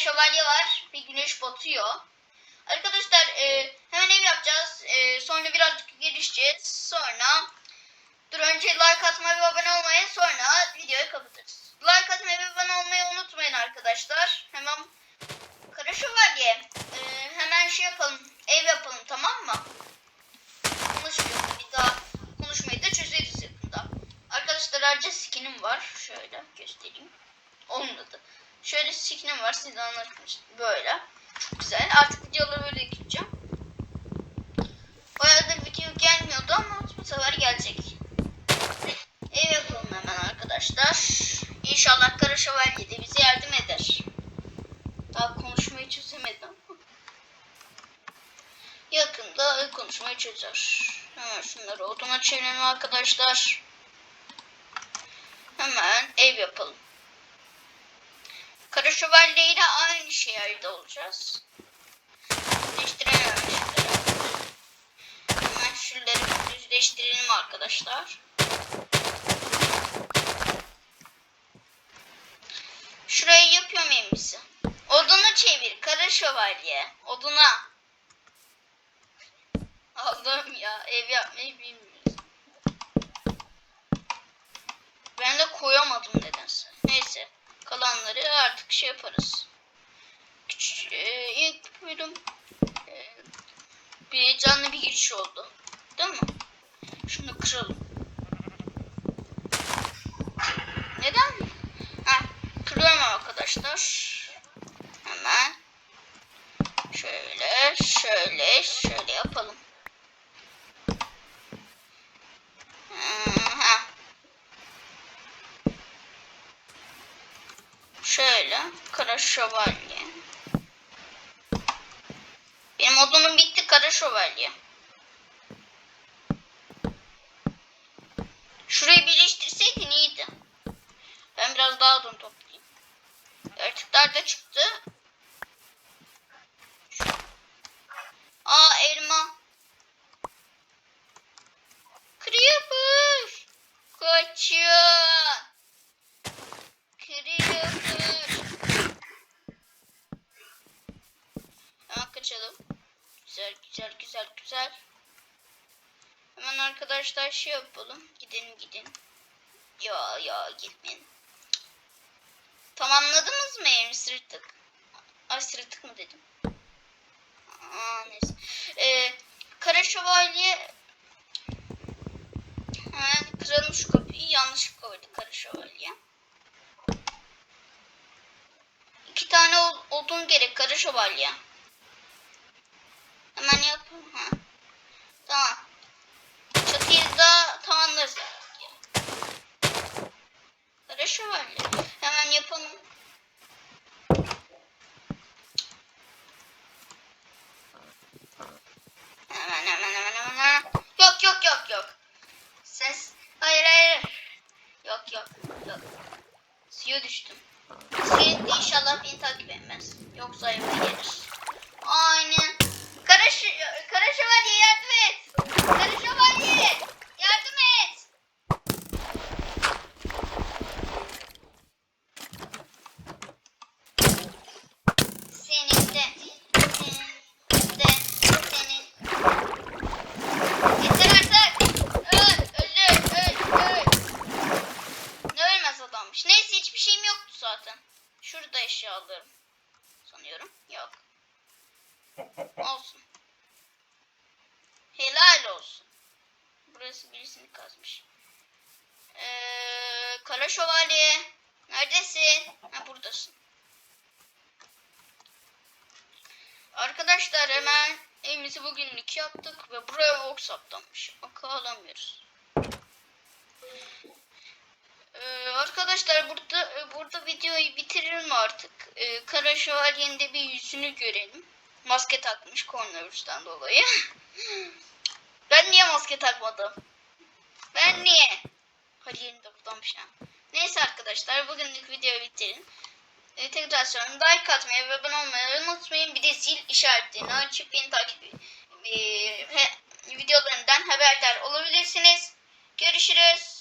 şövalye var. Bir güneş batıyor. Arkadaşlar e, hemen ev yapacağız. E, sonra birazcık gelişeceğiz. Sonra dur önce like atmayı ve abone olmayı sonra videoyu kapatırız. Like atmayı ve abone olmayı unutmayın arkadaşlar. Hemen Kara Şövalye. e, hemen şey yapalım. Ev yapalım tamam mı? Konuşmuyorum. Bir daha konuşmayı da çözeriz yakında. Arkadaşlar ayrıca skinim var. Şöyle göstereyim. Olmadı. Şöyle skinim var. Size anlatmış. Böyle. Çok güzel. Artık videoları böyle ekleyeceğim. Bayağıdır video gelmiyordu ama bu sefer gelecek. Ev yapalım hemen arkadaşlar. İnşallah Kara Şövalye de bize yardım eder. Daha konuşmayı çözemedim ama. Yakında konuşmayı çözer. Hemen şunları oduna çevirelim arkadaşlar. Hemen ev yapalım. Kara Şövalye ile aynı şehirde olacağız. Şunları. Hemen şunları düzleştirelim arkadaşlar. Şurayı yapıyorum emisi. Odunu çevir Kara Şövalye. Oduna. Allah'ım ya ev yapmayı bilmiyoruz. Ben de koyamadım nedense. Neyse kalanları artık şey yaparız. Küçük, e, ilk bölüm e, bir canlı bir giriş oldu. Değil mi? Şunu kıralım. Neden? Ha, kırıyorum arkadaşlar. Hemen şöyle şöyle şöyle yapalım. Ha. Şöyle kara şövalye. Benim odunum bitti kara şövalye. Şurayı birleştirseydin Güzel güzel güzel güzel. Hemen arkadaşlar şey yapalım. Gidelim gidin. Ya ya gitmeyin. Tamamladınız mı evimi sırtık? Ay mı dedim. Aa, neyse. Ee, Kara Şövalye Hemen kıralım şu kapıyı. Yanlış koyduk Kara Şövalye. İki tane odun gerek Kara Şövalye. Hemen yapalım. Ha. Tamam. Çatıyı da tamamlarız. Kara Şövalye. Hemen yapalım. Hemen hemen hemen hemen. hemen. Yok yok yok yok. Ses. Hayır hayır. Yok yok yok. Suya düştüm. Suya inşallah beni takip etmez. Yoksa evime gelir. Birisini kazmış. Ee, Kara Şövalye. Neredesin? Ha buradasın. Arkadaşlar hemen evimizi bugünlük yaptık ve buraya ok saptanmış. Oku alamıyoruz. Ee, arkadaşlar burada burada videoyu bitirelim artık. Ee, Kara Şövalye'nin de bir yüzünü görelim. Maske takmış koronavirüsten dolayı. ben niye maske takmadım? Ben niye? Yeni doktormuş ya. Neyse arkadaşlar bugünlük videoyu bitirin. Ee, tekrar söylüyorum. Like atmayı ve abone olmayı unutmayın. Bir de zil işaretini açıp beni takip e, he- videolarından haberdar olabilirsiniz. Görüşürüz.